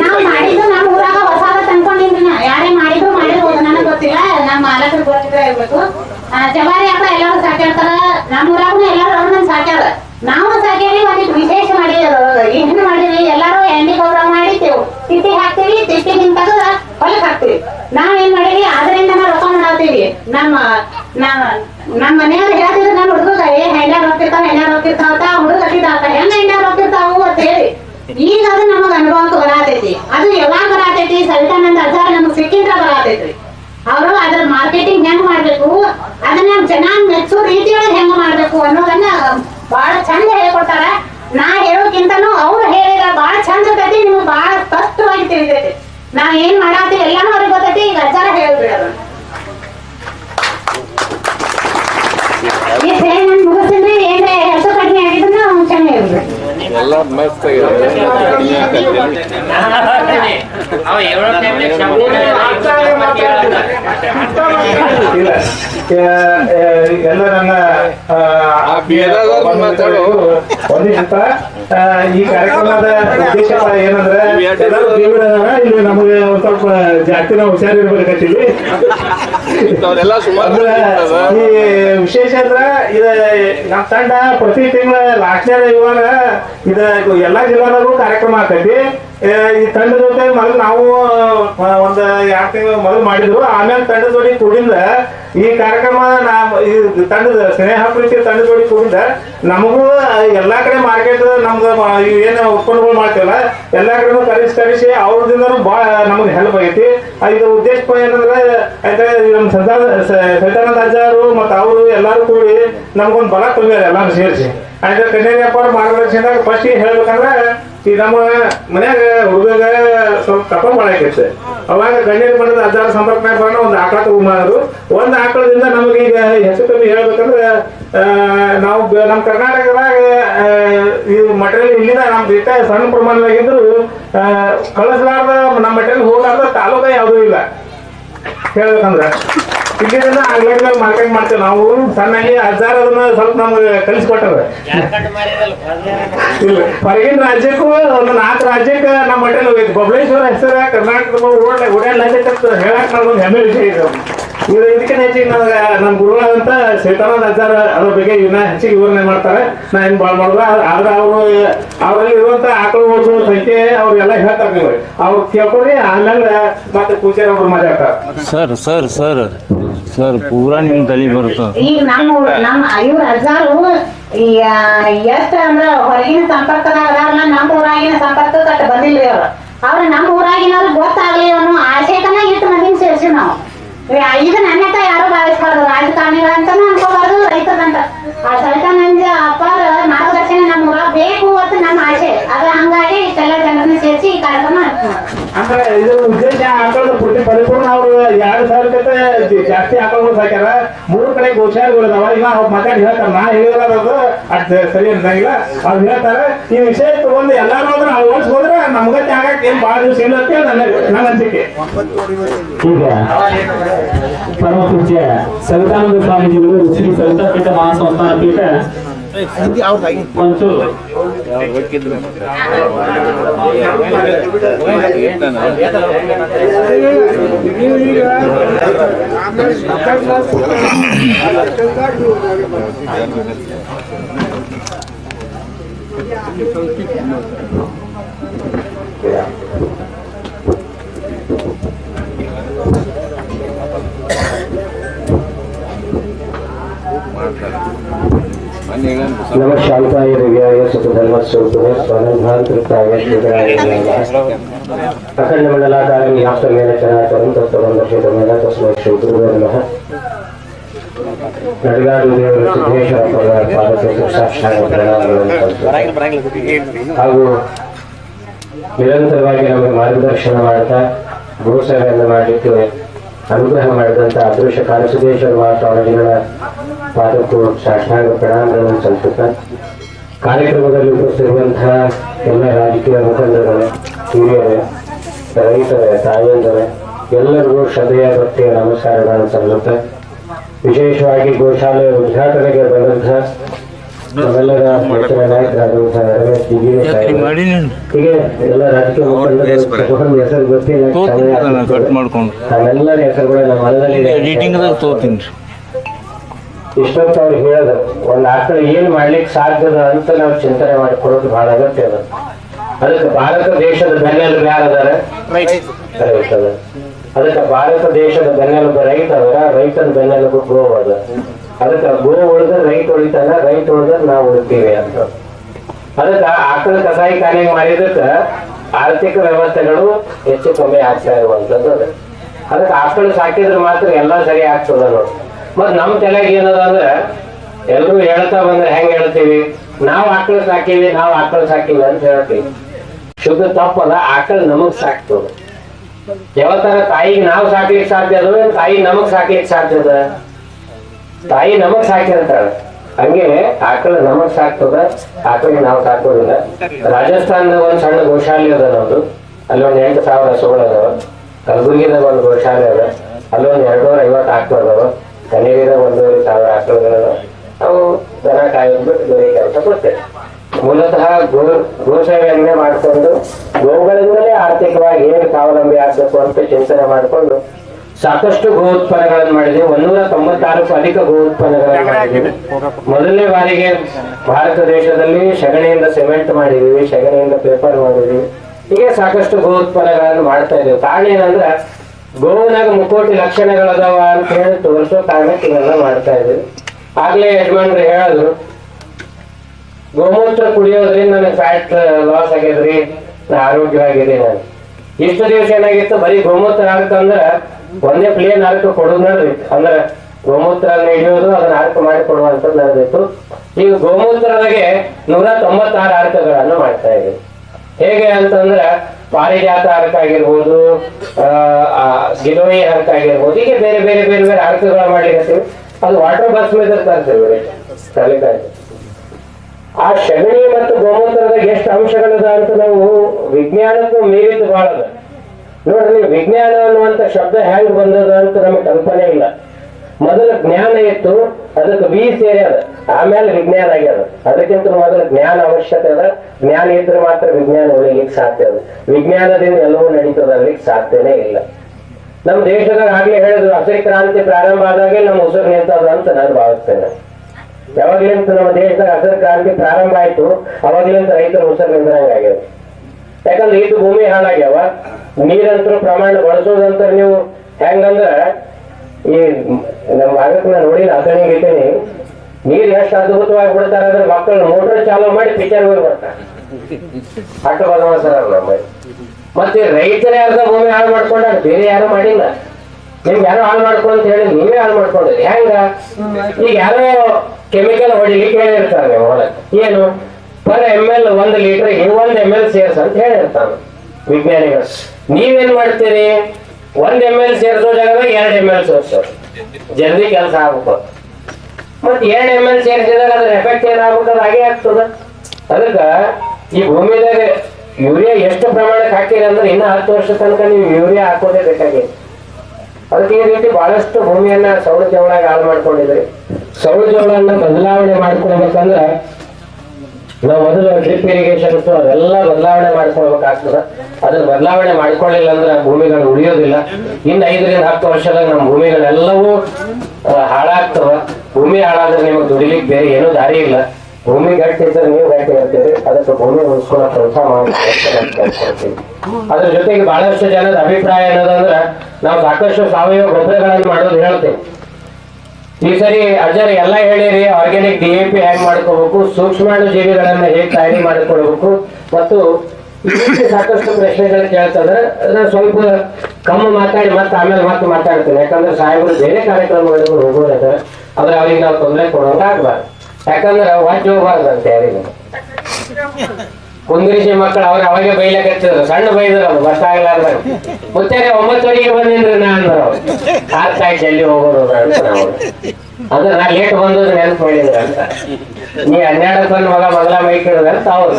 Speaker 3: ನಾವು ಮಾಡಿದ್ದು ನಮ್ಮ ಊರಾಗ ಹೊಸಾದ ತಂದ್ಕೊಂಡಿನ್ರಿ ನಾ ಯಾರೇ ಮಾಡಿದ್ರು ಮಾಡಿರ್ಬೋದು, ನನಗ್ ಗೊತ್ತಿಲ್ಲ. ನಮ್ಮ ಮಾಲಕರು ಗೊತ್ತಿದ್ರೆ ಇರ್ಬೇಕು ಜವಾರಿ ಹಬ್ಬ ಎಲ್ಲರೂ ಸಾಕ್ಯಾಡ್ತಾರ. ನಮ್ಮ ಊರಾಗೂ ಅವ್ರು ನಮ್ ಸಾಕ್ಯಾರ. ನಾವು ಸಾಕೇವಿ ಒಂದಿಟ್ಟು ವಿಶೇಷ ಮಾಡಿ ಏನು ಮಾಡಿದ್ವಿ, ಎಲ್ಲಾರು ಎಣ್ಣೆ ಗೌರವ ಮಾಡಿತ್ತೇವು ತಿಟ್ಟಿ ಹಾಕ್ತೀವಿ ತಿಟ್ಟಿ ನಿಂತಾಗ ಹೊಲಕ್ ಹಾಕ್ತೀವಿ. ನಾವ್ ಏನ್ ಮಾಡಿದ್ವಿ, ಅದರಿಂದ ರೊಕ್ಕ ಮಾಡಾತೀವಿ ನಮ್ಮ ನಮ್ಮ ಮನೆಯವ್ರು ಹೇಳ್ತಿದ್ರು, ನಮ್ಮ ಹುಡುಗ ಏ ಹೆಂಡ್ಯಾರ ಹೋಗ್ತಿರ್ತಾವ ಹೆಂಡ್ಯಾರ ಹೋಗ್ತಿರ್ತಾವ ಹುಡುಗ ಕಟ್ಟಿದ ಹೆಂಗ ಹೆಂಡ್ಯಾರ ಹೋಗ್ತಿರ್ತಾವು ಅಂತ ಹೇಳಿ. ಈಗ ಅದು ನಮಗ್ ಅನುಭವಕ್ಕೆ ಬರಾತೈತಿ. ಅದು ಯಾವಾಗ ಬರಾತೈತಿ? ಸವಿತಾನಂದ ಅಜ್ಜಾರ ನಮಗ್ ಸಿಕ್ಕಿದ್ರ ಬರಾತೈತ್ರಿ. ಅವರು ಅದ್ರ ಮಾರ್ಕೆಟಿಂಗ್ ಹೆಂಗ್ ಮಾಡ್ಬೇಕು? ಅದನ್ನ ಜನ ಮೆಚ್ಚೋ ರೀತಿಯೊಳಗೆ ಹೆಂಗ್ ಮಾಡ್ಬೇಕು ಅನ್ನೋದನ್ನ ಬಹಳ ಚಂದ ಹೇಳ್ಕೊಡ್ತಾರ. ನಾ ಹೇಳೋಕ್ಕಿಂತನೂ ಅವ್ರು ಹೇಳಿದ ಬಹಳ ಚಂದ ಇರ್ತೈತಿ ನಿಮ್ಗೆ ಬಹಳ ಸ್ಪಷ್ಟವಾಗಿ ತಿಳಿದೈತಿ ನಾವ್ ಏನ್ ಮಾಡಾತೀವಿ
Speaker 4: ಎಲ್ಲ ಮಸ್ತ್
Speaker 5: ಎಲ್ಲ ನನ್ನ. ಒಂದಿಷ್ಟ ಈ ಕಾರ್ಯಕ್ರಮದ ಉದ್ದೇಶ ಏನಂದ್ರೆ ಇಲ್ಲಿ ನಮಗೆ ಒಂದ್ ಸ್ವಲ್ಪ ಜಾಸ್ತಿ ನಾವು ಹುಷಾರಿರ್ಬೇಕಂತೀವಿ ಈ ವಿಶೇಷ ಅಂದ್ರ ಇದ ನಮ್ ತಂಡ ಪ್ರತಿ ತಿಂಗಳ ಲಾಸ್ಟ್ ಇವಾಗ ಇದ ಎಲ್ಲಾ ಜಿಲ್ಲಾದಾಗೂ ಕಾರ್ಯಕ್ರಮ ಆಕೈತಿ. ಈ ತಂಡ ಜೊತೆ ಮೊದಲು ನಾವು ಒಂದ್ ಎರಡ್ ತಿಂಗಳು ಮೊದಲು ಮಾಡಿದ್ರು. ಆಮೇಲೆ ತಂಡ ಜೋಡಿ ಕೂಡಿಂದ ಈ ಕಾರ್ಯಕ್ರಮ ನಾ ಈ ತಂಡದ ಸ್ನೇಹ ಪ್ರೀತಿ ತಂಡ ಜೋಡಿ ಕೂಡಿಂದ ನಮಗೂ ಎಲ್ಲಾ ಕಡೆ ಮಾರ್ಕೆಟ್ ನಮ್ದು ಏನು ಉತ್ಪನ್ನಗಳು ಮಾಡ್ತೀವಲ್ಲ ಎಲ್ಲಾ ಕಡೆ ಕರೆಸಿ ಕರೆಸಿ ಅವ್ರದಿಂದನೂ ಬಹಳ ನಮಗೆ ಹೆಲ್ಪ್ ಆಗೈತಿ. ಇದು ಉದ್ದೇಶ ಏನಂದ್ರೆ ಯಾಕಂದ್ರೆ ನಮ್ಮ ಸದಾನ ಸದಾನಂದ ಅಜ್ಜಾರು ಮತ್ತೆ ಅವರು ಎಲ್ಲಾರು ಕೂಡಿ ನಮ್ಗೊಂದು ಬಲ ತುಂಬ್ಯಾರ ಎಲ್ಲಾರು ಸೇರಿಸಿ. ಆಯ್ತಾ ಕನ್ಯಾಯಪ್ಪ ಅವ್ರ ಮಾರ್ಗದರ್ಶನದಾಗ ಫಸ್ಟ್ ಹೇಳ್ಬೇಕಂದ್ರೆ, ಈ ನಮ್ಮ ಮನ್ಯಾಗ ಹುಡುಗ ಸ್ವಲ್ಪ ಕಪ ಮಾಡಾಕೈತೆ ಅವಾಗ ಗಣ್ಯರು ಮಾಡಿದ ಅಜ್ಜಾರ ಸಂಪರ್ಕ ಬರೋಣ ಒಂದು ಆಕಳ ತಗೊಂಬಂದ್ರು ಒಂದು ಆಕಳದಿಂದ ನಮಗೆ ಈಗ ಹೆಚ್ಚು ಕಮ್ಮಿ ಹೇಳ್ಬೇಕಂದ್ರೆ ನಾವು ನಮ್ಮ ಕರ್ನಾಟಕದಾಗ ಇದು ಮಟೀರಿಯಲ್ ಇಲ್ಲಿಂದ ನಮ್ ರೇಟ ಸಣ್ಣ ಪ್ರಮಾಣದಾಗಿದ್ರು ಕಳಿಸ್ಲಾರ್ದ ನಮ್ಮ ಮಟೀರಿಯಲ್ ಹೋಗಲಾರ್ದ ತಾಲೂಕ ಯಾವುದೂ ಇಲ್ಲ. ಹೇಳ್ಬೇಕಂದ್ರ. ಇಲ್ಲಿಂದ ಆನ್ಲೈನ್ ಮೇಲೆ ಮಾರ್ಕೆಟ್ ಮಾಡ್ತೇವೆ. ನಾವು ತನ್ನಲ್ಲಿ ಹಜಾರ್ ಅದನ್ನ ಸ್ವಲ್ಪ ನಮ್ಗೆ ಕಲಿಸ್ಕೊಟ್ಟಾರ ಇಲ್ಲ, ಹೊರಗಿನ ರಾಜ್ಯಕ್ಕೂ ಒಂದು ನಾಲ್ಕು ರಾಜ್ಯಕ್ಕೆ ನಮ್ಮ ಹೋಗೈತಿ ಬಬಲೇಶ್ವರ ಹೆಸರ, ಕರ್ನಾಟಕದ ರೋಡ್ ಓಡಾಡ್ಲಾಗೈತೆ ಅಂತ ಹೇಳಕ್ ನಮ್ಗೆ ಹೆಮ್ಮೆ ವಿಷಯ ಇದು. ಇದು ಇದಕ್ಕಿಂತ ಹೆಚ್ಚಿಗೆ ನನಗೆ ನಮ್ಮ ಗುರುಗಳಾದಂತ ಸೀತಾರಾಮ್ ಅಜ್ಜಾರ ಅದ್ರ ಬಗ್ಗೆ ಇವನ್ನ ಹೆಚ್ಚಿಗೆ ವಿವರಣೆ ಮಾಡ್ತಾರೆ. ನಾ ಏನ್ ಭಾಳ ಮಾಡೋದು? ಆದ್ರೆ ಅವರು ಅವರಲ್ಲಿ ಇರುವಂತ ಆಕಳುಗಳು ಸಂಖ್ಯೆ ಅವ್ರಿಗೆಲ್ಲ ಹೇಳ್ತಾರೆ ನೀವು. ಅವ್ರು ಕೇಳ್ಕೊಳ್ಳಿ ಆಮೇಲೆ ಮತ್ತೆ ಪೂಜೆ ಅವ್ರು ಮಾತಾಡ್ತಾರೆ.
Speaker 6: Sir sir sir. ಸರ್ ಪೂರಾ ನಿಮ್ ತಲೆ ಬರುತ್ತೆ?
Speaker 3: ಈಗ ನಮ್ಮ ನಮ್ಮ ಇವ್ರ ಅಜ್ಜಾರು ಎಷ್ಟ ಅಂದ್ರ ಹೊರಗಿನ ಸಂಪರ್ಕದಾಗ ಅದಾರಲ್ಲ ನಮ್ಮ ಊರಾಗಿನ ಸಂಪರ್ಕ ಕಟ್ಟ ಬಂದಿಲ್ರಿ ಅವ್ರು. ಅವ್ರ ನಮ್ಮ ಊರಾಗಿನವ್ರಿಗೆ ಗೊತ್ತಾಗ್ಲಿ ಅವನು ಆಶಯಕನ ಇಟ್ಟು ಮಂದಿನ ಸೇರ್ಸಿ ನಾವು. ಇದು ನನ್ನತ ಯಾರು ಭಾವಿಸ್ಬಾರ್ದು. ರಾಜಕಾರಣಿಗಳಂತಾನು ಅನ್ಕೋಬಾರ್ದು ರೈತರಂತ ಆ ಸವಿತಾನಂದ ಅಪ್ಪಾರ ಮಾರ್ಗದರ್ಶನ ನಮ್ಮ ಊರಾಗ ಬೇಕು ಅಂತ ನಮ್ಮ ಆಸೆ. ಅದ ಹಂಗಾಗಿ ಇಷ್ಟೆಲ್ಲ ಜನರನ್ನ ಸೇರಿಸಿ ಈ ಕಾರ್ಯಕ್ರಮ
Speaker 5: ಅಂದ್ರೆ ಇದು ಉದ್ದೇಶ ಆಕಳದ ಪೂರ್ತಿ ಪರಿಪೂರ್ಣ ಅವರು ಎರಡು ಸಾವಿರಕ್ಕಿಂತ ಜಾಸ್ತಿ ಆಕಳಗಳು ಸಾಕ್ಯಾರ. ಮೂರು ಕಡೆ ಇದಾವ. ಈಗ ಅವ್ರು ಮಾತಾಡಿ ಹೇಳ್ತಾರೆ. ನಾ ಅದು ಸರಿ ಅನ್ಸಂಗಿಲ್ಲ ಅವ್ರು ಹೇಳ್ತಾರೆ ಈ ವಿಷಯ ತಗೊಂಡು ಎಲ್ಲಾರು ಅದನ್ನ ಅಳವಡಿಸ್ಬೋದ್ರೆ ನಮ್ಗ ತ್ಯಾಗಕ್ಕೆ ಏನ್ ಭಾಳ ದಿವಸ ಇಲ್ಲ ಅಂತ ನನ್ನ ನನ್ನ ಅನಿಸಿಕೆ.
Speaker 7: ಈಗ ಪರಮ ಪೂಜ್ಯ ಸವಿತಾನಂದ ಸ್ವಾಮೀಜಿಗಳು ಶ್ರೀ ಸವಿತಾ ಪೀಠ ಮಹಾಸಂಸ್ಥಾನ ಪೀಠ
Speaker 8: hindi out ay Yeah. Thank you. ಪ್ರಣಾಮಗಳನ್ನು ಸಲ್ಲಿಸುತ್ತೇನೆ. ಹಾಗೂ ನಿರಂತರವಾಗಿ ನಮಗೆ ಮಾರ್ಗದರ್ಶನ ಮಾಡ್ತಾ ಗುರುಸೇವೆಯನ್ನು ಮಾಡಲಿಕ್ಕೆ ಅನುಗ್ರಹ ಮಾಡಿದಂತ ಅದೃಶ್ಯ ಕಾಲಸಿದ್ದೇಶ್ವರ ಮಹಾಸ್ವಾಮಿಗಳ ಪಾದಕ್ಕೂ ಶಾಸನಾಂಗ ಪ್ರಣಾಮಗಳನ್ನು ಸಲ್ಲಿಸುತ್ತ ಕಾರ್ಯಕ್ರಮದಲ್ಲಿ ಉಪಸ್ಥಿರುವಂತಹ ಎಲ್ಲ ರಾಜಕೀಯ ಮುಖಂಡರು ಹಿರಿಯರೇ, ರೈತರೇ, ತಾಯಂದರೇ, ಎಲ್ಲರಿಗೂ ಶ್ರದ್ಧೆಯ ಭಕ್ತಿಯ ನಮಸ್ಕಾರಗಳನ್ನು ಸಲ್ಲುತ್ತೆ ವಿಶೇಷವಾಗಿ ಗೋಶಾಲೆಯ ಉದ್ಘಾಟನೆಗೆ ಬಂದಂತಹ ನಮ್ಮೆಲ್ಲರ ಮಿತ್ರ ನಾಯಕರಾದಂತಹ ರಮೇಶ್ ಹೀಗೆ ಎಲ್ಲ ರಾಜಕೀಯ ಮುಖಂಡರು ಹೆಸರು ಗೊತ್ತಿಲ್ಲ.
Speaker 6: ಕಟ್
Speaker 8: ಆಗ್ತಿದೆ.
Speaker 6: ಮಾಡ್ಕೊಂಡು.
Speaker 8: ತಾವೆಲ್ಲರ ಹೆಸರುಗಳು ನಮ್ಮ ಮನದಲ್ಲಿ
Speaker 6: ಎಡಿಟಿಂಗ್ದಾಗ ತಗೋತೀನಿ
Speaker 8: ಇಷ್ಟೊತ್ತು ಅವ್ರು ಹೇಳೋದು ಒಂದ್ ಆಕಳ ಏನ್ ಮಾಡ್ಲಿಕ್ಕೆ ಸಾಧ್ಯದ ಅಂತ ನಾವು ಚಿಂತನೆ ಮಾಡಿಕೊಳ್ಳೋದು ಬಹಳ ಅಗತ್ಯ ಅದ. ಅದಕ್ಕೆ ಭಾರತ ದೇಶದ ಬೆನ್ನೆಲುಬು ಯಾರದಾರೆ? ರೈತ. ಅದ ಅದಕ್ಕೆ ಭಾರತ ದೇಶದ ಬೆನ್ನೆಲುಬು ರೈತ ಅದರ ರೈತನ ಬೆನ್ನೆಲುಬು ಗೋವಾದ. ಅದ ಅದಕ್ಕೆ ಗೋ ಉಳಿದ್ರೆ ರೈತ ಉಳಿತಾನ ರೈಟ್ ಉಳಿದ್ರೆ ನಾವು ಉಳಿತೀವಿ ಅಂತ. ಅದಕ್ಕೆ ಆಕಳ ಕಸಾಯಿ ಖಾನೆ ಮಾಡಿದಕ್ಕ ಆರ್ಥಿಕ ವ್ಯವಸ್ಥೆಗಳು ಹೆಚ್ಚು ಕಮ್ಮಿ ಆಗ್ತಾ ಇರುವಂತದ್ದು ಅದ. ಅದಕ್ಕೆ ಆಕಳು ಸಾಕಿದ್ರೆ ಮಾತ್ರ ಎಲ್ಲ ಸರಿ ಆಗ್ತದ ನೋಡಿ ಮತ್ ನಮ್ ತಲೆಗೆ ಏನದ ಅಂದ್ರೆ ಎಲ್ರು ಹೇಳ್ತಾ ಬಂದ್ರೆ ಹೆಂಗ್ ಹೇಳ್ತೀವಿ? ನಾವು ಆಕಳ ಸಾಕಿವಿ, ನಾವು ಆಕಳ ಸಾಕಿವಿ ಅಂತ ಹೇಳ್ತೀವಿ. ಶುದ್ಧ ತಪ್ಪಲ್ಲ, ಆಕಳ ನಮಗ್ ಸಾಕ್ತದ. ತರ ತಾಯಿಗೆ ನಾವು ಸಾಕ್ಲಿಕ್ಕೆ ಸಾಧ್ಯ ಅದ ತಾಯಿ ನಮಗ್ ಸಾಕ್ಲಿಕ್ಕೆ ಸಾಧ್ಯದ ತಾಯಿ ನಮಗ್ ಸಾಕಿರ್ತಾಳ ಹಂಗೆ ಆಕಳ ನಮಗ್ ಸಾಕ್ತದ, ಆಕಳಿಗೆ ನಾವು ಸಾಕೋದಿಲ್ಲ. ರಾಜಸ್ಥಾನದ ಒಂದ್ ಸಣ್ಣ ಗೋಶಾಲೆ ಅದ ನಮ್ದು. ಅಲ್ಲಿ ಒಂದ್ ಎಂಟು ಸಾವಿರ ಹಸುಗಳು ಅದಾವ. ಕಲಬುರಗಿದಾಗ ಒಂದು ಗೋಶಾಲೆ ಅದ. ಅಲ್ಲಿ ಒಂದ್ ಎರಡ್ನೂರ ಐವತ್ತು ಆಕಳು ಅದಾವ. ಕನೇರಿದ ಒಂದೂವರೆ ಸಾವಿರ ಆಕಳುಗಳದಾವ ಅವು ದನ ಕಾಯ್ಬಿಟ್ಟು ಬಿಟ್ಟು ಬೇರೆ ಕೆಲಸ ಕೊಡ್ತೇವೆ. ಮೂಲತಃ ಗೋ ಗೋಸೇವೆಯನ್ನೇ ಮಾಡಿಕೊಂಡು, ಗೋಗಳಿಂದಲೇ ಆರ್ಥಿಕವಾಗಿ ಹೇಗೆ ಸ್ವಾವಲಂಬಿ ಆಗ್ಬೇಕು ಅಂತ ಚಿಂತನೆ ಮಾಡಿಕೊಂಡು ಸಾಕಷ್ಟು ಗೋ ಉತ್ಪನ್ನಗಳನ್ನು ಮಾಡಿದೆ ಒಂದೂರ ತೊಂಬತ್ತಾರಕ್ಕೂ ಅಧಿಕ ಗೋ ಉತ್ಪನ್ನಗಳನ್ನು ಮಾಡಿದ್ವಿ. ಮೊದಲನೇ ಬಾರಿಗೆ ಭಾರತ ದೇಶದಲ್ಲಿ ಸಗಣಿಯಿಂದ ಸಿಮೆಂಟ್ ಮಾಡಿದೀವಿ, ಸಗಣಿಯಿಂದ ಪೇಪರ್ ಮಾಡಿದ್ವಿ. ಹೀಗೆ ಸಾಕಷ್ಟು ಗೋ ಉತ್ಪನ್ನಗಳನ್ನು ಮಾಡ್ತಾ ಇದ್ದೇವೆ ಕಾರಣ ಏನಂದ್ರೆ ಗೋವಿನಾಗ ಮುಕ್ಕೋಟಿ ಲಕ್ಷಣಗಳದಾವ ಅಂತ ಹೇಳಿ ತೋರಿಸೋ ಕಾರಣಕ್ಕೆ ಇವೆಲ್ಲ ಮಾಡ್ತಾ ಇದೀವಿ. ಆಗ್ಲೇ ಯಜಮಾನ್ರು ಹೇಳಿದ್ರು, ಗೋಮೂತ್ರ ಕುಡಿಯೋದ್ರಿಂದ ನನಗೆ ಫ್ಯಾಟ್ ಲಾಸ್ ಆಗಿದ್ರಿ, ನಾ ಆರೋಗ್ಯವಾಗಿದ್ದೀನಿ ನಾನು ಇಷ್ಟು ದಿವಸ ಏನಾಗಿತ್ತು? ಬರೀ ಗೋಮೂತ್ರ ಹಾಕಂದ್ರ ಒಂದೇ ಪ್ಲೇನ್ ಹಾಕ ಕೊಡೋದು ಅಂದ್ರೆ ಗೋಮೂತ್ರ ಹಿಡಿಯೋದು ಅದನ್ನ ಆರ್ಕ ಮಾಡಿ ಕೊಡುವಂತದ್ದು ನಡೆದಿತ್ತು. ಈಗ ಗೋಮೂತ್ರದಾಗೆ ನೂರ ತೊಂಬತ್ತಾರು ಅರ್ಕಗಳನ್ನು ಮಾಡ್ತಾ ಇದ್ವಿ ಹೇಗೆ ಅಂತಂದ್ರೆ ಪಾರಿಜಾತ ಅರ್ಕ ಆಗಿರ್ಬೋದು ಆ, ಗಿಲೋಯಿ ಅರ್ಕ ಆಗಿರ್ಬೋದು ಹೀಗೆ ಬೇರೆ ಬೇರೆ ಬೇರೆ ಬೇರೆ ಅರ್ಕಗಳು ಮಾಡ್ಲಿಕ್ಕೆ ಅದು ವಾಟರ್ ಬಸ್ ಮೇಲೆ ತರ್ತೀವಿ ತಲೆಕಾಯಿ ಆ ಶಗಣಿ ಮತ್ತು ಗೋಮೂತ್ರದಾಗ ಎಷ್ಟು ಅಂಶಗಳಿದೆ ಅಂತ ನಾವು ವಿಜ್ಞಾನಕ್ಕೂ ಮೀರಿದ್ದು ಬಾಳದ ನೋಡ್ರಿ, ವಿಜ್ಞಾನ ಅನ್ನುವಂತ ಶಬ್ದ ಹೆಂಗ್ ಬಂದದ ಅಂತ ನಮ್ಗೆ ಕಲ್ಪನೆ ಇಲ್ಲ. ಮೊದಲು ಜ್ಞಾನ ಇತ್ತು, ಅದಕ್ಕೆ ಬಿ ಅದ. ಆಮೇಲೆ ವಿಜ್ಞಾನ ಆಗ್ಯದ. ಅದಕ್ಕಿಂತ ಮೊದಲು ಜ್ಞಾನ ಅವಶ್ಯಕತೆ ಅದ. ಜ್ಞಾನ ಇದ್ರೆ ಮಾತ್ರ ವಿಜ್ಞಾನ ಉಳಿಲಿಕ್ಕೆ ಸಾಧ್ಯ ಅದ. ವಿಜ್ಞಾನದಿಂದ ಎಲ್ಲವೂ ನಡೀತದ ಅಲ್ಲಿಗೆ ಸಾಧ್ಯನೇ ಇಲ್ಲ. ನಮ್ಮ ದೇಶದಾಗ ಆಗ್ಲೇ ಹೇಳಿದ್ರು, ಹಸಿರು ಕ್ರಾಂತಿ ಪ್ರಾರಂಭ ಆದಾಗೆ ನಮ್ಮ ಉಸಿರು ನಿಂತದ ಅಂತ ನಾನು ಭಾವಿಸ್ತೇನೆ. ಯಾವಾಗ್ಲಿಂತ ನಮ್ಮ ದೇಶದಾಗ ಹಸಿರು ಕ್ರಾಂತಿ ಪ್ರಾರಂಭ ಆಯ್ತು, ಅವಾಗ್ಲಿಂತ ರೈತರ ಉಸಿರು ನಿಂದ್ರಂಗಾಗ್ಯದ ಯಾಕಂದ್ರೆ ಇದು ಭೂಮಿ ಹಾಳಾಗ್ಯಾವ? ನೀರಂತರ ಪ್ರಮಾಣ ಬಳಸೋದಂತ ನೀವು ಹೆಂಗಂದ್ರ ಈ ನಮ್ಮ ಭಾಗಕ್ಕೆ ನಾನು ನೋಡಿ ಅತಣಿ ಗಿತಣಿ ನೀರ್ ಎಷ್ಟು ಅದ್ಭುತವಾಗಿ ಬಿಡ್ತಾರ ಅಂದ್ರೆ ಮಕ್ಕಳು ಮೋಟರ್ ಚಾಲೂ ಮಾಡಿ ಪಿಕ್ಚರ್ ಹೋಗಿ ಬರ್ತಾರೆ ಅಷ್ಟು ಬದಮಾಸರ ನಮ್ಮ ಮತ್ತೆ ರೈತರೇ ಅರ್ಧ ಭೂಮಿ ಹಾಳು ಮಾಡ್ಕೊಂಡ ಬೇರೆ ಯಾರು ಮಾಡಿಲ್ಲ. ನಿಮ್ಗೆ ಯಾರು ಹಾಳು ಅಂತ ಹೇಳಿ ನೀವೇ ಹಾಳು ಮಾಡ್ಕೊಂಡಿರಿ. ಹೆಂಗ? ಈಗ ಯಾರೋ ಕೆಮಿಕಲ್ ಹೊಡಿಲಿಕ್ಕೆ ಹೇಳಿರ್ತಾರೆ ಏನು? ಪರ್ ಎಂ ಎಲ್ ಒಂದು ಲೀಟರ್ಗೆ ಒಂದ್ ಎಂ ಎಲ್ ಸೇರ್ಸ್ ಅಂತ ಹೇಳಿರ್ತಾನೆ ವಿಜ್ಞಾನಿಗಳು. ನೀವೇನ್ ಮಾಡ್ತೀರಿ? ಒಂದ್ ಎಂ ಎಲ್ ಸೇರ್ಸೋ ಜಾಗದಾಗ ಎರಡ್ ಎಂ ಎಲ್ ಸೇರ್ಸೋದು ಜಲ್ದಿ ಕೆಲಸ ಆಗ್ಬೇಕು. ಮತ್ ಎರಡ್ ಎಂ ಎಲ್ ಸೇರಿಸಿದಾಗ ಅದ್ರ ಎಫೆಕ್ಟ್ ಏನಾಗ್ಬೇಕು? ಹಾಗೆ ಆಗ್ತದ. ಅದಕ್ಕ ಈ ಭೂಮಿದಾಗ ಯೂರಿಯಾ ಎಷ್ಟು ಪ್ರಮಾಣಕ್ಕೆ ಹಾಕಿರಿ ಅಂದ್ರೆ ಇನ್ನ ಹತ್ತು ವರ್ಷ ತನಕ ನೀವು ಯೂರಿಯಾ ಹಾಕೋದೇ ಬೇಕಾಗಿದೆ ಅದಕ್ಕೆ ಈ ರೀತಿ ಬಹಳಷ್ಟು ಭೂಮಿಯನ್ನ ಸೌಳ ಜವಳಾಗಿ ಹಾಳು ಮಾಡ್ಕೊಂಡಿದ್ರಿ. ಸೌಳ ಜವಳನ್ನ ಬದಲಾವಣೆ ಮಾಡ್ಕೊಳ್ಬೇಕಂದ್ರ ನಾವು ಮೊದಲು ಡ್ರಿಪ್ ಇರಿಗೇಷನ್ ಅದೆಲ್ಲ ಬದಲಾವಣೆ ಮಾಡ್ಕೊಳ್ಬೇಕಾಗ್ತದ ಅದನ್ನ ಬದಲಾವಣೆ ಮಾಡ್ಕೊಳ್ಳಿಲ್ಲ ಅಂದ್ರೆ ಭೂಮಿಗಳು ಉಳಿಯೋದಿಲ್ಲ. ಇನ್ನು ಐದರಿಂದ ಹತ್ತು ವರ್ಷದಾಗ ನಮ್ಮ ಭೂಮಿಗಳೆಲ್ಲವೂ ಹಾಳಾಗ್ತವ. ಭೂಮಿ ಹಾಳಾದ್ರೆ ನಿಮಗೆ ದುಡಿಲಿಕ್ಕೆ ಬೇರೆ ಏನೂ ದಾರಿ ಇಲ್ಲ. ಭೂಮಿ ಗಟ್ಟಿ ಇದ್ರೆ ನೀವು ಗಟ್ಟಿ ಇರ್ತೀರಿ. ಅದಕ್ಕೆ ಭೂಮಿ ಉಳಿಸ್ಕೊಳ್ಳೋ ಕೆಲಸ ಮಾಡಿ ಅದ್ರ ಜೊತೆಗೆ ಬಹಳಷ್ಟು ಜನದ ಅಭಿಪ್ರಾಯ ಏನದಂದ್ರೆ ನಾವು ಸಾಕಷ್ಟು ಸಾವಯವ ಗೊಬ್ಬರಗಳನ್ನು ಮಾಡೋದು ಹೇಳ್ತೇವೆ. ಈ ಸರಿ ಅಜ್ಜರ ಎಲ್ಲ ಹೇಳಿರಿ organic D A P hang ಮಾಡ್ಕೋಬೇಕು, ಸೂಕ್ಷ್ಮಾಣು ಜೀವಿಗಳನ್ನ ಹೇಗೆ ತಯಾರಿ ಮಾಡಿಕೊಳ್ಬೇಕು ಮತ್ತು ಸಾಕಷ್ಟು ಪ್ರಶ್ನೆಗಳು ಕೇಳ್ತಂದ್ರೆ ಅದನ್ನ ಸ್ವಲ್ಪ ಕಮ್ಮಿ ಮಾತಾಡಿ ಮತ್ತೆ ಆಮೇಲೆ ಮತ್ತೆ ಮಾತಾಡ್ತೀನಿ. ಯಾಕಂದ್ರೆ ಸಾಹೇಬರು ಬೇರೆ ಕಾರ್ಯಕ್ರಮಗಳಿಗೆ ಹೋಗೋದ ಆದ್ರೆ ಅವ್ರಿಗೆ ನಾವು ತೊಂದರೆ ಕೊಡೋಂಗ ಆಗ್ಬಾರ್ದು ಯಾಕಂದ್ರೆ ಹೋಗ್ಬಾರ್ದು ಅಂತ ಯಾರಿಗೆ. ಕುಂದ್ರಿಸಿ ಮಕ್ಕಳು ಅವ್ರ ಅವಾಗೆ ಬೈಲಕತ್ತಿದ್ರು. ಸಣ್ಣ ಬೈದ್ರು ಅವ್ರು ಆಗ್ಲಾರ್ದ. ಮುತ್ತಾಗ ಒಂಬತ್ತುವರೆಗೆ ಬಂದಿನ್ರಿ ನಾ ಅಂದ್ರು ಅವ್ರು. ತಾಯಿ ಜಲ್ಲಿ ಹೋಗೋರು ಅಂದ್ರೆ ನಾ ಲೇಟ್ ಬಂದು ನೆನಪು ಹೇಳಿದ್ರ ಅಂತ. ನೀ ಹನ್ನೆರಡಕ್ಕೆ ಬಂದ್ ಮಗ, ಮೊದಲ ಬೈಕ್ ಅಂತ ಅವ್ರು.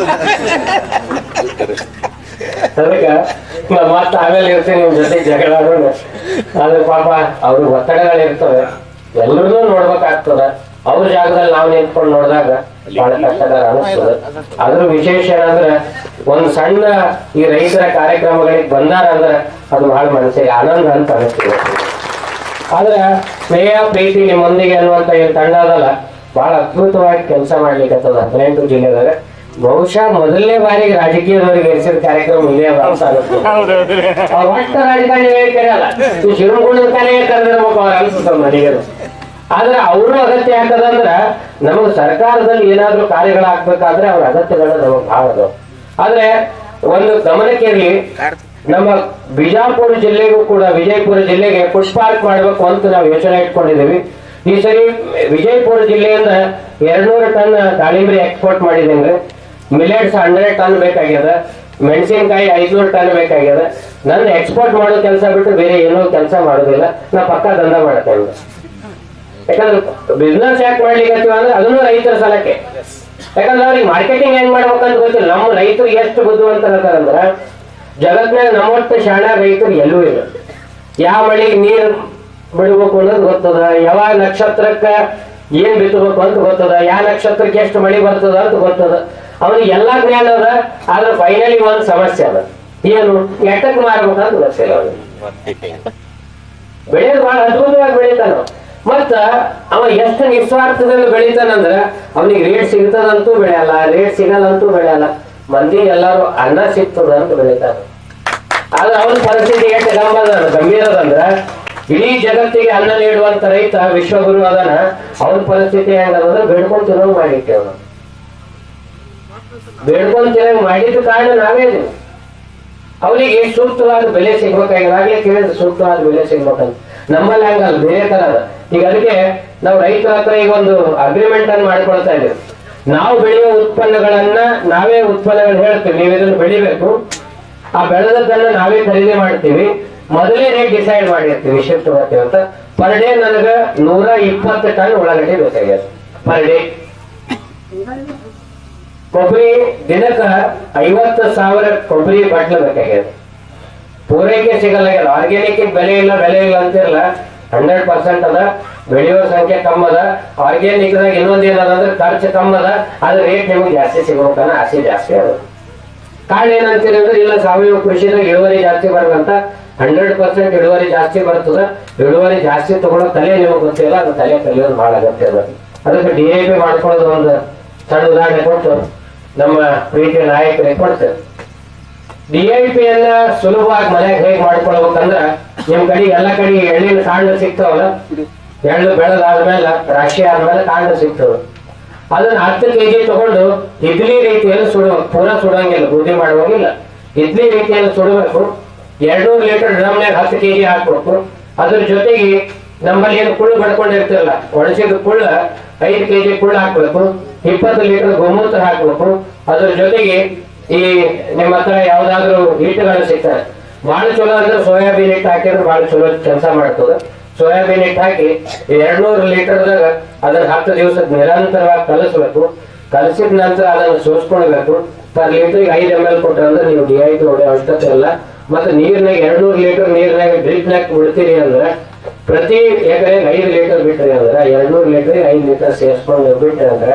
Speaker 8: ಅದಕ್ಕ ಮತ್ತೆ ಆಮೇಲೆ ಇರ್ತೀನಿ ನಿಮ್ ಜೊತೆ ಜಗಳ ಅದ್ರ ಪಾಪ ಅವ್ರಿಗೆ ಒತ್ತಡಗಳು ಇರ್ತವೆ. ಎಲ್ಲರನ್ನೂ ನೋಡ್ಬೇಕಾಗ್ತದ. ಅವ್ರ ಜಾಗದಲ್ಲಿ ನಾವು ನಿಂತ್ಕೊಂಡು ನೋಡಿದಾಗ ಬಹಳ ಕಷ್ಟಕರ ಅನಿಸ್ತದೆ ಅದ್ರ ವಿಶೇಷ ಏನಂದ್ರೆ ಒಂದ್ ಸಣ್ಣ ಈ ರೈತರ ಕಾರ್ಯಕ್ರಮಗಳಿಗೆ ಬಂದಾರ ಅಂದ್ರೆ ಅದು ಬಹಳ ಮನಸ್ಸಿಗೆ ಆನಂದ ಅಂತ ಅನಿಸ್ತದೆ. ಆದ್ರೆ ಸ್ನೇಹ ಪ್ರೀತಿ ನಿಮ್ಮೊಂದಿಗೆ ಅನ್ನುವಂತ ಏನ್ ತಂಡ ಅದಲ್ಲ ಬಹಳ ಅದ್ಭುತವಾಗಿ ಕೆಲಸ ಮಾಡ್ಲಿಕ್ಕೆ ಹದಿನೆಂಟು ಜಿಲ್ಲೆದಾಗ. ಬಹುಶಃ ಮೊದಲನೇ ಬಾರಿಗೆ ರಾಜಕೀಯದವರಿಗೆ ಹೆಸರು ಕಾರ್ಯಕ್ರಮ ಇದೇ ಒಟ್ಟ ರಾಜಕಾರಣಿಗಳೇ ಕರೆಯಲ್ಲ ಈ ಶಿವಗುಣದ ಕಲೆ ಕರೆದಿರ್ಬೇಕು ಅವ್ರ ಅನ್ಸುತ್ತೆ ನನಗೆ ಆದ್ರೆ ಅವರು ಅಗತ್ಯ ಯಾಕದಂದ್ರ ನಮಗ್ ಸರ್ಕಾರದಲ್ಲಿ ಏನಾದ್ರೂ ಕಾರ್ಯಗಳಾಗ್ಬೇಕಾದ್ರೆ ಅವ್ರ ಅಗತ್ಯಗಳು ನಮಗ್ ಭಾಳ ಆದ್ರೆ ಒಂದು ಗಮನಕ್ಕೆ ನಮ್ಮ ಬಿಜಾಪುರ ಜಿಲ್ಲೆಗೂ ಕೂಡ ವಿಜಯಪುರ ಜಿಲ್ಲೆಗೆ ಫುಡ್ ಪಾರ್ಕ್ ಮಾಡ್ಬೇಕು ಅಂತ ನಾವು ಯೋಚನೆ ಇಟ್ಕೊಂಡಿದ್ದೀವಿ. ಈ ಸರಿ ವಿಜಯಪುರ ಜಿಲ್ಲೆಯಿಂದ ಎರಡ್ನೂರು ಟನ್ ದಾಳಿಂಬ್ರಿ ಎಕ್ಸ್ಪೋರ್ಟ್ ಮಾಡಿದ್ದೀನಿ ಮಿಲೆಟ್ಸ್ ಹಂಡ್ರೆಡ್ ಟನ್ ಬೇಕಾಗ್ಯದ, ಮೆಣಸಿನಕಾಯಿ ಐದ್ನೂರು ಟನ್ ಬೇಕಾಗ್ಯದ. ನನ್ನ ಎಕ್ಸ್ಪೋರ್ಟ್ ಮಾಡೋ ಕೆಲಸ ಬಿಟ್ಟು ಬೇರೆ ಏನೋ ಕೆಲಸ ಮಾಡೋದಿಲ್ಲ. ನಾ ಪಕ್ಕ ದಂಧ ಮಾಡ್ತೇನೆ. ಯಾಕಂದ್ರೆ ಬಿಸ್ನೆಸ್ ಯಾಕೆ ಮಾಡ್ಲಿಕ್ಕೆ ಅಂದ್ರೆ ಅದನ್ನು ರೈತರ ಸಲಕ್ಕೆ. ಯಾಕಂದ್ರೆ ಅವ್ರಿಗೆ ಮಾರ್ಕೆಟಿಂಗ್ ಹೆಂಗ್ ಮಾಡ್ಬೇಕಂತ ಗೊತ್ತಿಲ್ಲ. ನಮ್ಮ ರೈತರು ಎಷ್ಟು ಬುದ್ಧಿವಂತ ಅಂದ್ರ ಜಗತ್ನಾಗ ನಮ್ಮಷ್ಟು ಶಾಣ ರೈತರು ಎಲ್ಲೂ ಇಲ್ಲ. ಯಾವ ಮಳೆಗೆ ನೀರು ಬಿಡಬೇಕು ಅನ್ನೋದು ಗೊತ್ತದ. ಯಾವ ನಕ್ಷತ್ರಕ್ಕ ಏನ್ ಬಿತ್ತಬೇಕು ಅಂತ ಗೊತ್ತದ. ಯಾವ ನಕ್ಷತ್ರಕ್ಕೆ ಎಷ್ಟು ಮಳೆ ಬರ್ತದ ಅಂತ ಗೊತ್ತದ. ಅವ್ರಿಗೆ ಎಲ್ಲಾ ಜ್ಞಾನ ಅದ, ಆದ್ರೆ ಫೈನಲಿ ಒಂದ್ ಸಮಸ್ಯೆ ಅದ. ಏನು? ಎಟ್ಟಕ್ಕೆ ಮಾರ್ಬೇಕಂತ ಗೊತ್ತಿಲ್ಲ ಅವ್ರಿಗೆ ಬೆಳೆಯೋದು ಬಹಳ ಅದ್ಭುತವಾಗಿ ಬೆಳಿತಾನ ಮತ್ತ ಅವ ಎಷ್ಟು ನಿಸ್ವಾರ್ಥದಲ್ಲಿ ಬೆಳಿತಾನಂದ್ರ ಅವನಿಗೆ ರೇಟ್ ಸಿಗ್ತದಂತೂ ಬೆಳೆಯಲ್ಲ ರೇಟ್ ಸಿಗಲ್ಲಂತೂ ಬೆಳೆಯಲ್ಲ. ಮಂದಿ ಎಲ್ಲಾರು ಅನ್ನ ಸಿಗ್ತದ ಅಂತ ಬೆಳಿತಾನ ಆದ್ರೆ ಅವನ ಪರಿಸ್ಥಿತಿ ಎಷ್ಟು ಅದಂದ್ರ ಇಡೀ ಜಗತ್ತಿಗೆ ಅನ್ನ ನೀಡುವಂತ ರೈತ, ವಿಶ್ವಗುರು ಅದನ್ನ ಅವನ ಪರಿಸ್ಥಿತಿ ಹೆಂಗದಂದ್ರೆ ಬೇಡ್ಕೊಂಡ್ ತಿನ್ನೋಂಗ್ ಮಾಡಿಟ್ಟೆ ಅವನು. ಬೇಡ್ಕೊಂಡ್ ತಿನ್ನೋಂಗ್ ಮಾಡಿದ ಕಾರಣ ನಾವೇ ಅವನಿಗೆ ಸೂಕ್ತವಾದ ಬೆಲೆ ಸಿಗ್ಬೇಕಾಗಿ ಕೇಳಿದ್ರೆ ಸೂಕ್ತವಾದ ಬೆಲೆ ಸಿಗ್ಬೇಕಂತ. ನಮ್ಮಲ್ಲಿ ಹಂಗಲ್ಲ, ಬೇರೆ ತರ ಈಗ ಅದಕ್ಕೆ ನಾವು ರೈತರ ಹತ್ರ ಈಗ ಒಂದು ಅಗ್ರಿಮೆಂಟ್ ಅನ್ನು ಮಾಡ್ಕೊಳ್ತಾ ಇದ್ದೇವೆ. ನಾವು ಬೆಳೆಯುವ ಉತ್ಪನ್ನಗಳನ್ನ ನಾವೇ ಉತ್ಪನ್ನಗಳು ಹೇಳ್ತೀವಿ. ನೀವು ಇದನ್ನು ಬೆಳಿಬೇಕು. ಆ ಬೆಳೆದದ್ದನ್ನ ನಾವೇ ಖರೀದಿ ಮಾಡ್ತೀವಿ. ಮೊದಲೇ ರೇಟ್ ಡಿಸೈಡ್ ಮಾಡಿರ್ತೀವಿ ಶಿಫ್ಟ್ ಮಾಡ್ತೀವಿ ಅಂತ. ಪರ್ ಡೇ ನನಗ ನೂರ ಇಪ್ಪತ್ತು ಟನ್ ಉಳ್ಳಾಗಡ್ಡಿ ಬೇಕಾಗ್ಯದ ಪರ್ ಡೇ ಕೊಬ್ಬರಿ ದಿನಕ್ಕ ಐವತ್ತು ಸಾವಿರ ಕೊಬ್ಬರಿ ಬಟ್ಲು ಬೇಕಾಗ್ಯದ. ಪೂರೈಕೆ ಸಿಗಲ್ಲ ಆರ್ಗ್ಯಾನಿಕ್ ಬೆಲೆ ಇಲ್ಲ ಬೆಲೆ ಇಲ್ಲ ಅಂತಿರಲ್ಲ ಹಂಡ್ರೆಡ್ ಪರ್ಸೆಂಟ್ ಅದ ಬೆಳೆಯೋ ಸಂಖ್ಯೆ ಕಮ್ಮಿ ಅದ ಆರ್ಗ್ಯಾನಿಕ್ ದಾಗ ಇನ್ನೊಂದ್ ಏನದ ಅಂದ್ರೆ ಖರ್ಚು ಕಮ್ಮಿ ಅದ ಅದ್ರ ರೇಟ್ ನಿಮಗೆ ಜಾಸ್ತಿ ಸಿಗ್ಬೇಕನ್ನ ಆಸೆ ಜಾಸ್ತಿ ಅದ. ಕಾರಣ ಏನಂತೀರಿ ಅಂದ್ರೆ, ಇಲ್ಲ ಸಾವಯವ ಕೃಷಿದಾಗ ಇಳುವರಿ ಜಾಸ್ತಿ ಬರದಂತ ಹಂಡ್ರೆಡ್ ಪರ್ಸೆಂಟ್ ಇಳುವರಿ ಜಾಸ್ತಿ ಬರ್ತದ, ಇಳುವರಿ ಜಾಸ್ತಿ ತಗೊಳ್ಳೋ ತಲೆ ನಿಮಗೆ ಗೊತ್ತಿಲ್ಲ, ಅದು ತಲೆ ಕಲಿಯೋದು ಬಹಳ ಅಗತ್ಯ ಅದ. ಅದಕ್ಕೆ ಡಿ ಎ ಪಿ ಮಾಡ್ಕೊಳ್ಳೋದು ಒಂದು ಸಣ್ಣ ಉದಾಹರಣೆ ಕೊಟ್ಟು ನಮ್ಮ ಪ್ರೀತಿಯ ನಾಯಕರಿಗೆ ಕೊಡ್ತೇವೆ ಡಿ ಪಿ ಅನ್ನ ಸುಲಭವಾಗಿ ಮನೆಗೆ ಹೇಗೆ ಮಾಡ್ಕೊಳ್ಬೇಕಂದ್ರ ನಿಮ್ ಕಡೆ ಎಲ್ಲ ಕಡೆ ಎಳ್ಳಿನ ಕಾಂಡ ಸಿಗ್ತಾವಲ್ಲ? ಎಳ್ಳು ಬೆಳೆದಾದ್ಮೇಲೆ ರಾಶಿ ಆದ್ಮೇಲೆ ಕಾಂಡ ಸಿಗ್ತವೆ ಅದನ್ನ ಹತ್ತು ಕೆಜಿ ತಗೊಂಡು ಇದ್ಲಿ ರೀತಿಯಲ್ಲಿ ಸುಡುವ ಪೂರ ಸುಡಂಗಿಲ್ಲ ಬೂದಿ ಮಾಡುವಂಗಿಲ್ಲ. ಇದ್ಲಿ ರೀತಿಯಲ್ಲಿ ಸುಡಬೇಕು. ಎರಡ್ನೂರು ಲೀಟರ್ ಡ್ರಮ್ನಾಗ ಹತ್ತು ಕೆಜಿ ಹಾಕ್ಬೇಕು. ಅದ್ರ ಜೊತೆಗೆ ನಮ್ಮಲ್ಲಿ ಏನು ಕುಳ್ಳು ಬಡ್ಕೊಂಡಿರ್ತಿರಲ್ಲ, ಒಣಸಿದ ಕುಳ್ಳ ಐದು ಕೆಜಿ ಕುಳ್ಳು ಹಾಕ್ಬೇಕು. ಇಪ್ಪತ್ತು ಲೀಟರ್ ಗೋಮೂತ್ರ ಹಾಕ್ಬೇಕು. ಅದ್ರ ಜೊತೆಗೆ ಈ ನಿಮ್ಮ ಹತ್ರ ಯಾವ್ದಾದ್ರು ಹಿಟ್ಟುಗಳು ಸಿಗ್ತವೆ ಬಹಳ ಚಲೋ ಅಂದ್ರೆ ಸೋಯಾಬೀನ್ ಹಿಟ್ಟು ಹಾಕಿದ್ರೆ ಬಹಳ ಚಲೋ ಕೆಲಸ ಮಾಡ್ತದ. ಸೋಯಾಬೀನ್ ಹಿಟ್ಟು ಹಾಕಿ ಎರಡ್ನೂರು ಲೀಟರ್ದಾಗ ಅದನ್ನ ಹತ್ತು ದಿವಸ ನಿರಂತರವಾಗಿ ಕಲಿಸ್ಬೇಕು. ಕಲಸಿದ ನಂತರ ಅದನ್ನು ಸೋಸ್ಕೊಳ್ಬೇಕು. ಪರ್ ಲೀಟರ್ಗೆ ಐದು ಎಂ ಎಲ್ ಕೊಟ್ರೆ ಅಂದ್ರೆ ನೀವು ಡಿ ಐ ನೋಡಿ ಅವಶ್ಯಕತೆ ಇಲ್ಲ ಮತ್ತೆ ನೀರ್ನಾಗ ಎರಡ್ನೂರು ಲೀಟರ್ ನೀರ್ನಾಗ ಡ್ರಿಪ್ನಾಗ ಬಿಡ್ತೀರಿ ಅಂದ್ರೆ ಪ್ರತಿ ಎಕರೆಗೆ ಐದು ಲೀಟರ್ ಬಿಟ್ರಿ ಅಂದ್ರೆ, ಎರಡ್ನೂರು ಲೀಟರ್ ಐದು ಲೀಟರ್ ಸೇರಿಸ್ಕೊಂಡು ಬಿಟ್ರಿ ಅಂದ್ರೆ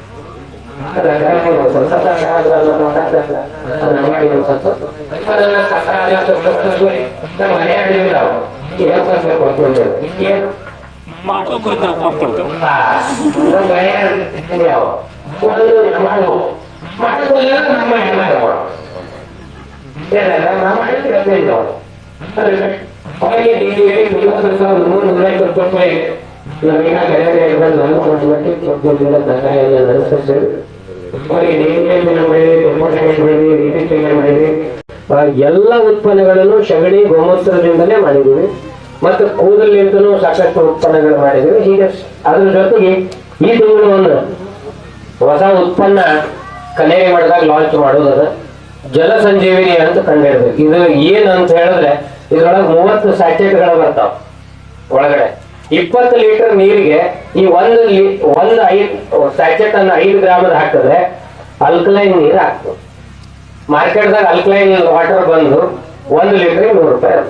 Speaker 8: ಮಾಡ್ಕೊಂಡು ಮಾಡ್ಕೊಂಡು ಮಾಡಿದ್ರೆ ನಮ್ಮ ಹೆಣ್ಣು ಬೇರೆ ನಮ್ಮ ಹೆಣ್ಣು ಅವರಿಗೆ ನೀಡಿ ಮೂವತ್ತು ಸಾವಿರದ ನೂರು ನೂರೈವತ್ತು ರೂಪಾಯಿ ನಾವೀಗ ಕರೆಯ ಬಂದು ಅನುಕೊಂಡು ಬಿಟ್ಟು ಕೊಟ್ಟು ಸಹಾಯ ನಡೆಸಿದ್ದೇವೆ ಎಲ್ಲ ಉತ್ಪನ್ನಗಳನ್ನು ಸಗಣಿ ಗೋಮೂತ್ರದಿಂದಲೇ ಮಾಡಿದ್ದೀವಿ ಮತ್ತು ಕೂದಲಿಂದಲೂ ಸಾಕಷ್ಟು ಉತ್ಪನ್ನಗಳು ಮಾಡಿದ್ದೀವಿ ಹೀಗೆ ಅದ್ರ ಜೊತೆಗೆ ಈ ತಿಂಗಳು ಒಂದು ಹೊಸ ಉತ್ಪನ್ನ ಕನೇರಿ ಮಾಡಿದಾಗ ಲಾಂಚ್ ಮಾಡೋದದ ಜಲ ಸಂಜೀವಿನಿ ಅಂತ ಕಂಡು ಇದು ಏನು ಅಂತ ಹೇಳಿದ್ರೆ ಇದ್ರೊಳಗೆ ಮೂವತ್ತು ಸ್ಯಾಚೆಟ್ಗಳು ಬರ್ತಾವ ಒಳಗಡೆ. ಇಪ್ಪತ್ತು ಲೀಟರ್ ನೀರಿಗೆ ಈ ಒಂದು ಒಂದು ಐದು ಸ್ಯಾಚೆಟ್ ಅನ್ನ ಐದು ಗ್ರಾಮದ ಹಾಕಿದ್ರೆ ಅಲ್ಕಲೈನ್ ನೀರು ಹಾಕ್ತದೆ ಮಾರ್ಕೆಟ್ದಾಗ ಅಲ್ಕಲೈನ್ ವಾಟರ್ ಬಂದು ಒಂದು ಲೀಟರ್ ನೂರು ರೂಪಾಯಿ.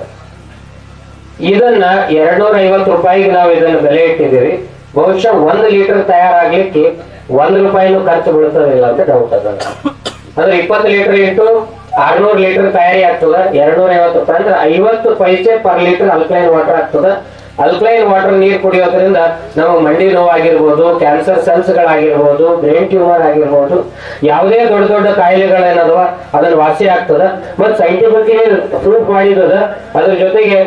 Speaker 8: ಇದನ್ನ ಎರಡ್ನೂರ ಐವತ್ತು ರೂಪಾಯಿಗೆ ನಾವು ಇದನ್ನ ಬೆಲೆ ಇಟ್ಟಿದ್ದೀವಿ. ಬಹುಶಃ ಒಂದು ಲೀಟರ್ ತಯಾರಾಗ್ಲಿಕ್ಕೆ ಒಂದು ರೂಪಾಯಿನೂ ಖರ್ಚು ಬೀಳ್ತದಿಲ್ಲ ಅಂತ ಡೌಟ್ ಅದ ಅಂದ್ರೆ ಇಪ್ಪತ್ತು ಲೀಟರ್ ಇಟ್ಟು ಆರ್ನೂರು ಲೀಟರ್ ತಯಾರಿ ಆಗ್ತದ. ಎರಡ್ನೂರ ಐವತ್ತು ರೂಪಾಯಿ ಅಂದ್ರೆ ಐವತ್ತು ಪೈಸೆ ಪರ್ ಲೀಟರ್ ಅಲ್ಕಲೈನ್ ವಾಟರ್ ಆಗ್ತದ. ಅಲ್ಕಲೈನ್ ವಾಟರ್ ನೀರು ಕುಡಿಯೋದ್ರಿಂದ ನಮಗೆ ಮಂಡಿ ನೋವಾಗಿರ್ಬೋದು ಕ್ಯಾನ್ಸರ್ ಸೆಲ್ಸ್ ಗಳಾಗಿರ್ಬೋದು ಬ್ರೈನ್ ಟ್ಯೂಮರ್ ಆಗಿರ್ಬೋದು, ಯಾವುದೇ ದೊಡ್ಡ ದೊಡ್ಡ ಕಾಯಿಲೆಗಳೇನದವ ಅದನ್ನ ವಾಸಿ ಆಗ್ತದ. ಮತ್ತು ಸೈಂಟಿಫಿಕ್ ಪ್ರೂಫ್ ಮಾಡಿದದ, ಅದ್ರ ಜೊತೆಗೆ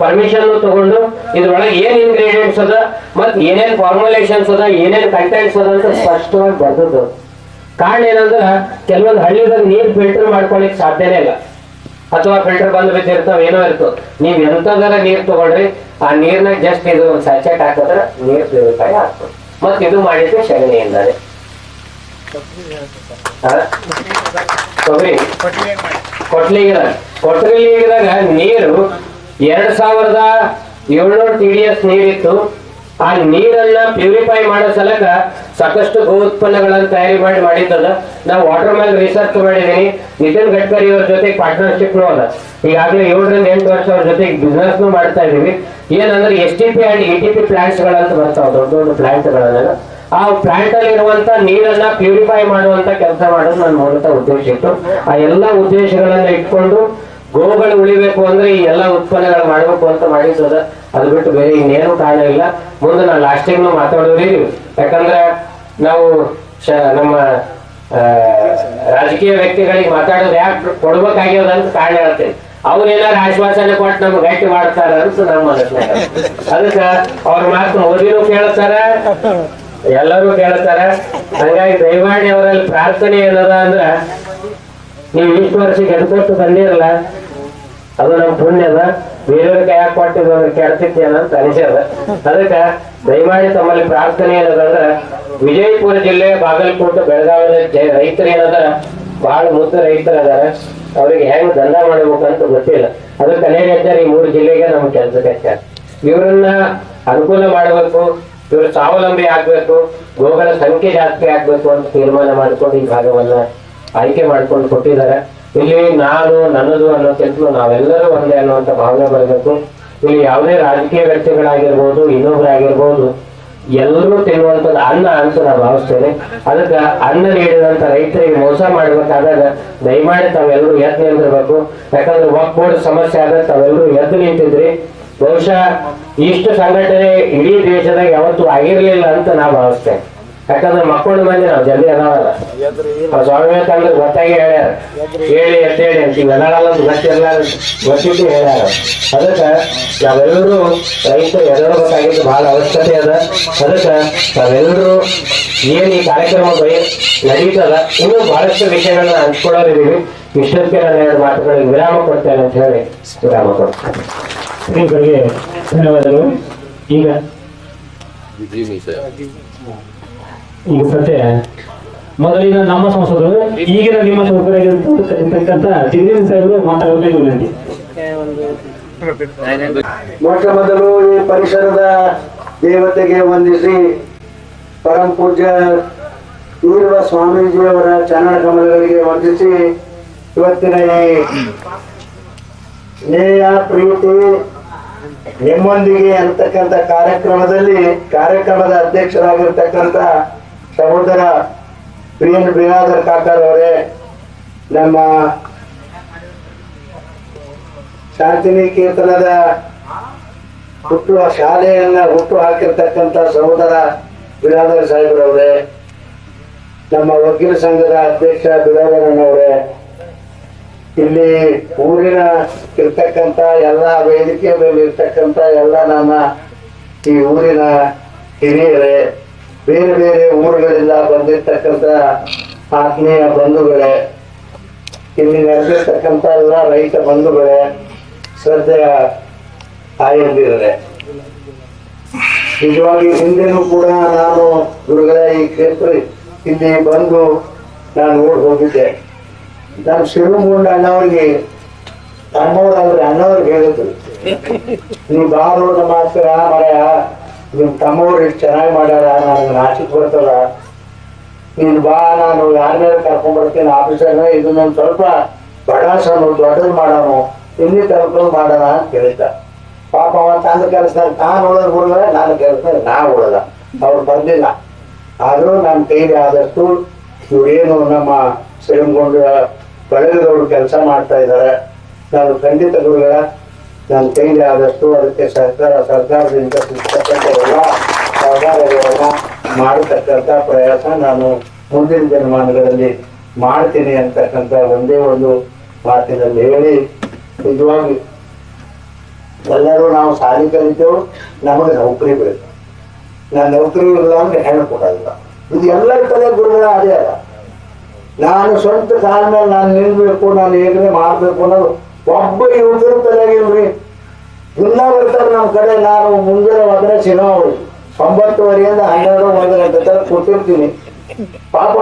Speaker 8: ಪರ್ಮಿಷನ್ ತಗೊಂಡು ಇದ್ರೊಳಗೆ ಏನ್ ಇಂಗ್ರೀಡಿಯೆಂಟ್ಸ್ ಅದ ಮತ್ ಏನೇನ್ ಫಾರ್ಮುಲೇಷನ್ಸ್ ಅದ, ಏನೇನ್ ಕಂಟೆಂಟ್ಸ್ ಅದ ಅಂತ ಸ್ಪಷ್ಟವಾಗಿ ಬರ್ದದ್ದು. ಕಾರಣ ಏನಂದ್ರ, ಕೆಲವೊಂದು ಹಳ್ಳಿದಾಗ ನೀರ್ ಫಿಲ್ಟರ್ ಮಾಡ್ಕೊಳಿಕ್ ಸಾಧ್ಯನೇ ಇಲ್ಲ. ಅಥವಾ ಫಿಲ್ಟರ್ ಬಂದ್ ಬಿದ್ದಿರ್ತಾವ, ಏನೋ ಇರ್ತವ ನೀವ್ ಎಂತದರ ನೀರ್ ತಗೊಳ್ರಿ, ಆ ನೀರ್ನ ಜಸ್ಟ್ ಇದು ಸ್ಯಾಚೆಟ್ ಹಾಕಿದ್ರೆ ನೀರ್ ಪ್ಯೂರಿಫೈ ಆಗ್ತದೆ. ಮತ್ ಇದು ಮಾಡಿದ್ರೆ ಸಗಣಿಯಿಂದಾನೆ ಎಂದರೆ. ಕೊಟ್ಲಿಗಿರಾಗ ಕೊಟ್ಲಿಗಿದಾಗ ನೀರು ಎರಡ್ ಸಾವಿರದ ಏಳ್ನೂರ ಟಿ ಡಿ ಎಸ್ ನೀರಿತ್ತು. ಆ ನೀರನ್ನ ಪ್ಯೂರಿಫೈ ಮಾಡೋ ಸಲಕ ಸಾಕಷ್ಟು ಗೋ ಉತ್ಪನ್ನಗಳನ್ನ ತಯಾರಿ ಮಾಡಿ ಮಾಡಿದ್ದದ ನಾವು ವಾಟರ್ ಮೇಲೆ ರಿಸರ್ಚ್ ಮಾಡಿದೀನಿ. ನಿತಿನ್ ಗಡ್ಕರಿ ಅವ್ರ ಜೊತೆ ಪಾರ್ಟ್ನರ್ಶಿಪ್ ಅದ. ಈಗಾಗಲೇ ಏಳರಿಂದ ಎಂಟು ವರ್ಷ ಅವ್ರ ಜೊತೆ ಬಿಸ್ನೆಸ್ ಮಾಡ್ತಾ ಇದೀವಿ. ಏನಂದ್ರೆ S T P and E T P plants ಗಳಂತ ಬರ್ತಾವ, ದೊಡ್ಡ ದೊಡ್ಡ ಪ್ಲಾಂಟ್ ಗಳನ್ನೆಲ್ಲ. ಆ ಪ್ಲಾಂಟ್ ಅಲ್ಲಿ ಇರುವಂತ ನೀರನ್ನ ಪ್ಯೂರಿಫೈ ಮಾಡುವಂತ ಕೆಲಸ ಮಾಡೋದು ನನ್ನ ಮೂಲತಃ ಉದ್ದೇಶ ಇತ್ತು. ಆ ಎಲ್ಲಾ ಉದ್ದೇಶಗಳನ್ನ ಇಟ್ಕೊಂಡು ಗೋಗಳು ಉಳಿಬೇಕು ಅಂದ್ರೆ ಈ ಎಲ್ಲಾ ಉತ್ಪನ್ನಗಳು ಮಾಡಬೇಕು ಅಂತ ಮಾಡಿದ್ದದ ಅದು ಬಿಟ್ಟು ಬೇರೆ ಇನ್ನೇನು ಕಾರಣ ಇಲ್ಲ. ಮುಂದೆ ಟೈಮ್ ನಾವು ಮಾತಾಡೋರಿ ಯಾಕಂದ್ರೆ ನಾವು ನಮ್ಮ ರಾಜಕೀಯ ವ್ಯಕ್ತಿಗಳಿಗೆ ಮಾತಾಡೋದು ಯಾಕೆ ಕೊಡ್ಬೇಕಾಗ್ಯದ ಅಂತ ಕಾರಣ ಹೇಳ್ತೇನೆ. ಅವ್ರು ಏನಾರು ಆಶ್ವಾಸನೆ ಕೊಟ್ಟು ನಮ್ಗೆ ಗಟ್ಟಿ ಮಾಡ್ತಾರ ಅಂತ ನಮ್ಮ ಮನಸ್ಸಿನ ಅದಕ್ಕ ಅವ್ರ ಮಾತು ಮೋದಿನೂ ಕೇಳ್ತಾರ, ಎಲ್ಲರೂ ಕೇಳ್ತಾರ. ಹಂಗಾಗಿ ದಯಮಾಡಿ ಅವರಲ್ಲಿ ಪ್ರಾರ್ಥನೆ ಏನದ ಅಂದ್ರ, ನೀವು ಇಷ್ಟು ವರ್ಷ ಗೆದ್ಕೊಟ್ಟು ಬಂದಿರಲ್ಲ ಅದು ನಮ್ಮ ಪುಣ್ಯದ ಬೇರೆಯವ್ರ ಕೈಯಾಗ ಕೊಟ್ಟಿದ್ದು ಅಂದ್ರೆ ಕೆಡ್ತಿದ್ದೇನ ಅಂತ ಅನಿಸ್ಯದ. ಅದಕ್ಕ ದಯಮಾಡಿ ತಮ್ಮಲ್ಲಿ ಪ್ರಾರ್ಥನೆ ಏನದಂದ್ರ, ವಿಜಯಪುರ ಜಿಲ್ಲೆ ಬಾಗಲಕೋಟೆ ಬೆಳಗಾವಿ ರೈತರು ಏನದ ಬಹಳ ಮುತ್ತ ರೈತರು ಅದಾರ. ಅವ್ರಿಗೆ ಹೆಂಗ್ ದಂಧ ಮಾಡ್ಬೇಕಂತ ಗೊತ್ತಿಲ್ಲ. ಅದಕ್ಕೆ ಅನೇಕ ಈ ಮೂರು ಜಿಲ್ಲೆಗೆ ನಮ್ಗೆ ಕೆಲ್ಸಕ್ಕೆ ಹೆಚ್ಚಾರ ಇವರನ್ನ ಅನುಕೂಲ ಮಾಡಬೇಕು, ಇವರು ಸ್ವಾವಲಂಬಿ ಆಗ್ಬೇಕು ಗೋಗಳ ಸಂಖ್ಯೆ ಜಾಸ್ತಿ ಆಗ್ಬೇಕು ಅಂತ ತೀರ್ಮಾನ ಮಾಡ್ಕೊಂಡು ಈ ಭಾಗವನ್ನ ಆಯ್ಕೆ ಮಾಡ್ಕೊಂಡು ಕೊಟ್ಟಿದ್ದಾರೆ. ಇಲ್ಲಿ ನಾನು, ನನ್ನದು ಅನ್ನೋಕ್ಕಿಂತಲೂ ನಾವೆಲ್ಲರೂ ಒಂದೇ ಅನ್ನುವಂತ ಭಾವನೆ ಬರಬೇಕು. ಇಲ್ಲಿ ಯಾವುದೇ ರಾಜಕೀಯ ವ್ಯಕ್ತಿಗಳಾಗಿರ್ಬೋದು, ಇನ್ನೊಬ್ರಾಗಿರ್ಬೋದು, ಎಲ್ಲರೂ ತಿನ್ನುವಂಥದ್ದು ಅನ್ನ ಅಂತ ನಾನು ಭಾವಿಸ್ತೇನೆ ಅದಕ್ಕೆ ಅನ್ನ ನೀಡಿದಂಥ ರೈತರಿಗೆ ಮೋಸ ಮಾಡ್ಬೇಕಾದಾಗ ದಯಮಾಡಿ ತಾವೆಲ್ಲರೂ ಎದ್ದು ನಿಂತಿರ್ಬೇಕು. ಯಾಕಂದ್ರೆ ಒಕ್ಬೋರ್ಡ್ ಸಮಸ್ಯೆ ಆದ್ರೆ ತಾವೆಲ್ಲರೂ ಎದ್ದು ನಿಂತಿದ್ರಿ. ಬಹುಶಃ ಇಷ್ಟು ಸಂಘಟನೆ ಇಡೀ ದೇಶದಾಗ ಯಾವತ್ತೂ ಆಗಿರಲಿಲ್ಲ ಅಂತ ನಾ ಭಾವಿಸ್ತೇನೆ. ಯಾಕಂದ್ರೆ ಮಕ್ಕಳ ಮೇಲೆ ನಾವು ಜಲ್ದಿ ಅದಾವಲ್ಲ ಆ ಸ್ವಾಮಿ ವಿವೇಕಾನಂದ ಗೊತ್ತಾಗಿ ಹೇಳ್ಯಾರ. ಹೇಳಿ ಎದ್ದೇಳಿ ಅಂತ ಇವೆಲ್ಲ ಗೊತ್ತಿಲ್ಲ ಗೊತ್ತಿದ್ದು ಹೇಳ್ಯಾರ. ಅದಕ್ಕೆ ನಾವೆಲ್ಲರೂ ರೈತರು ಎದರಬೇಕಾಗಿದ್ದು ಬಹಳ ಅವಶ್ಯಕತೆ ಅದ. ಅದಕ್ಕೆ ನಾವೆಲ್ಲರೂ ಏನು ಈ ಕಾರ್ಯಕ್ರಮ ಬೈ ನಡೀತದ ಇನ್ನೂ ಬಹಳಷ್ಟು ವಿಷಯಗಳನ್ನ ಹಂಚ್ಕೊಳ್ಳೋರಿದ್ದೀವಿ ಇಷ್ಟಕ್ಕೆ ನಾನು ಎರಡು ಮಾತುಗಳಿಗೆ ವಿರಾಮ ಕೊಡ್ತೇನೆ ಅಂತ ಹೇಳಿ ವಿರಾಮ ಕೊಡ್ತೇನೆ.
Speaker 7: ಧನ್ಯವಾದಗಳು. ಈಗ ಈಗ ಮೊದಲಿನ ನಮ್ಮ ಸಂಸದರು, ಈಗಿನ ನಿಮ್ಮ ಸಂಸದರಾಗಿರ್ತಕ್ಕಂಥ ಮಾತಾಡಬೇಕು ವಿನಂತಿ
Speaker 9: ಮೊಟ್ಟ ಮೊದಲು ಈ ಪರಿಸರದ ದೇವತೆಗೆ ವಂದಿಸಿ ಪರಂ ಪೂಜ್ಯ ಈರುವ ಸ್ವಾಮೀಜಿಯವರ ಚರಣ ಕಮಲಗಳಿಗೆ ವಂದಿಸಿ ಇವತ್ತಿನ ಈ ಸ್ನೇಹ, ಪ್ರೀತಿ ನಿಮ್ಮೊಂದಿಗೆ ಅಂತಕ್ಕಂಥ ಕಾರ್ಯಕ್ರಮದಲ್ಲಿ ಕಾರ್ಯಕ್ರಮದ ಅಧ್ಯಕ್ಷರಾಗಿರ್ತಕ್ಕಂಥ ಸಹೋದರ ಪ್ರಿಯನ್ ಬಿರಾದರ್ ಕಾಕರವರೇ ನಮ್ಮ ಶಾಂತಿನಿಕೇತನದ ಹುಟ್ಟುವ ಶಾಲೆಯನ್ನ ಹುಟ್ಟು ಹಾಕಿರ್ತಕ್ಕಂಥ ಸಹೋದರ ಬಿರಾದರ್ ಸಾಹೇಬ್ರವರೇ ನಮ್ಮ ವಕೀಲ ಸಂಘದ ಅಧ್ಯಕ್ಷ ಬಿರಾದರಣ್ಣವರೇ ಇಲ್ಲಿ ಊರಿನ ಇರ್ತಕ್ಕಂಥ ಎಲ್ಲ ವೇದಿಕೆ ಮೇಲೆ ಇರ್ತಕ್ಕಂಥ ಎಲ್ಲ ನನ್ನ ಈ ಊರಿನ ಹಿರಿಯರೇ ಬೇರೆ ಬೇರೆ ಊರುಗಳಿಂದ ಬಂದಿರ್ತಕ್ಕಂಥ ಆತ್ಮೀಯ ಬಂಧುಗಳೇ, ಇಲ್ಲಿ ನೆರೆದಿರ್ತಕ್ಕಂಥ ಎಲ್ಲ ರೈತ ಬಂಧುಗಳೇ, ಶ್ರದ್ಧೆಯ ತಾಯಿಯಂದಿರಲೇ ನಿಜವಾಗಿ ಹಿಂದೆನೂ ಕೂಡ ನಾನು ಗುರುಗಳ, ಈ ಕ್ಷೇತ್ರ ಇಲ್ಲಿ ಬಂದು ನಾನು ಓಡ್ ಹೋಗಿದ್ದೆ. ನಾನು ಶಿವಮುಂಡ ಅಣ್ಣವ್ರಿಗೆ ಅಣ್ಣವ್ರಾದ್ರೆ ಅಣ್ಣವ್ರಿಗೆ ಹೇಳಿದ್ರು ನೀವು ಬಾರೋಡ ಹತ್ತಿರ ಮರೆಯ. ನಿಮ್ ತಮ್ಮವ್ರು ಎಷ್ಟು ಚೆನ್ನಾಗಿ ಮಾಡ್ಯಾರ ನನಗೆ ನಾಚಿಕ್ ಬರ್ತದ ನೀನು ಬಾ, ನಾನು ಯಾರ ಮೇಲೆ ಕರ್ಕೊಂಡ್ ಬರ್ತೀನಿ ಇದು ನಾನು ಸ್ವಲ್ಪ ಬಡಾಸನು ದೊಡ್ಡದು ಮಾಡೋನು. ಇಲ್ಲಿ ಕರ್ಕೊಂಡು ಮಾಡೋಣ ಅಂತ ಕೇಳಿದ್ದ. ಪಾಪ ಅವ ತಂದ ಕೆಲಸ, ತಾನು ಉಳದ್ ಉಳಿದ್ರೆ ನಾನು ಕೆಲಸ ನಾ ಉಳದ. ಅವ್ರು ಬಂದಿಲ್ಲ. ಆದರೂ ನನ್ನ ಕೈಲಿ ಆದಷ್ಟು ಇವ್ರೇನು ನಮ್ಮ ಶ್ರೀಮಗೊಂಡ ಬಳಗದವ್ರು ಕೆಲಸ ಮಾಡ್ತಾ ಇದ್ದಾರೆ ನಾನು ಖಂಡಿತ ಗುರುಗಳ ನನ್ನ ಕೈಲಿ ಅದಕ್ಕೆ ಸರ್ಕಾರ ಸರ್ಕಾರದಿಂದ ಸಿಗ್ತಕ್ಕಂಥ ಎಲ್ಲ ಸಹಕಾರಗಳನ್ನ ಮಾಡತಕ್ಕಂಥ ಪ್ರಯಾಸ ನಾನು ಮುಂದಿನ ದಿನಮಾನಗಳಲ್ಲಿ ಮಾಡ್ತೀನಿ ಅಂತಕ್ಕಂಥ ಒಂದೇ ಒಂದು ಮಾತಿನಲ್ಲಿ ಹೇಳಿ ನಿಜವಾಗಿ ಎಲ್ಲರೂ ನಾವು ಸಾಲಿ ಕಲಿತೇವು ನಮಗೆ ನೌಕರಿ ಬೇಕು ನಾನು ನೌಕರಿ ಇಲ್ಲ ಅಂದ್ರೆ ಹೆಣ್ಣು ಇದು ತಲೆ ಗುರುಗಳ ಅದೇ ಅಲ್ಲ ನಾನು ಸ್ವಂತ ಕಾಲ ಮೇಲೆ ನಾನು ನಿಲ್ಬೇಕು ನಾನು ಹೇಗೆ ಮಾಡಬೇಕು ಅನ್ನೋದು ಒಬ್ಬ ಯುವಕರ ತಲೆಗಿಲ್ರಿ ಇಲ್ಲ ಬರ್ತಾರೆ ನಮ್ಮ ಕಡೆ, ನಾನು ಮುಂಜಾನೆ ಹೋದ್ರೆ ಸಿನಿಮಾ ಒಂಬತ್ತುವರೆಯಿಂದ ಹನ್ನೆರಡು ತರ ಕೂತಿರ್ತೀನಿ. ಪಾಪ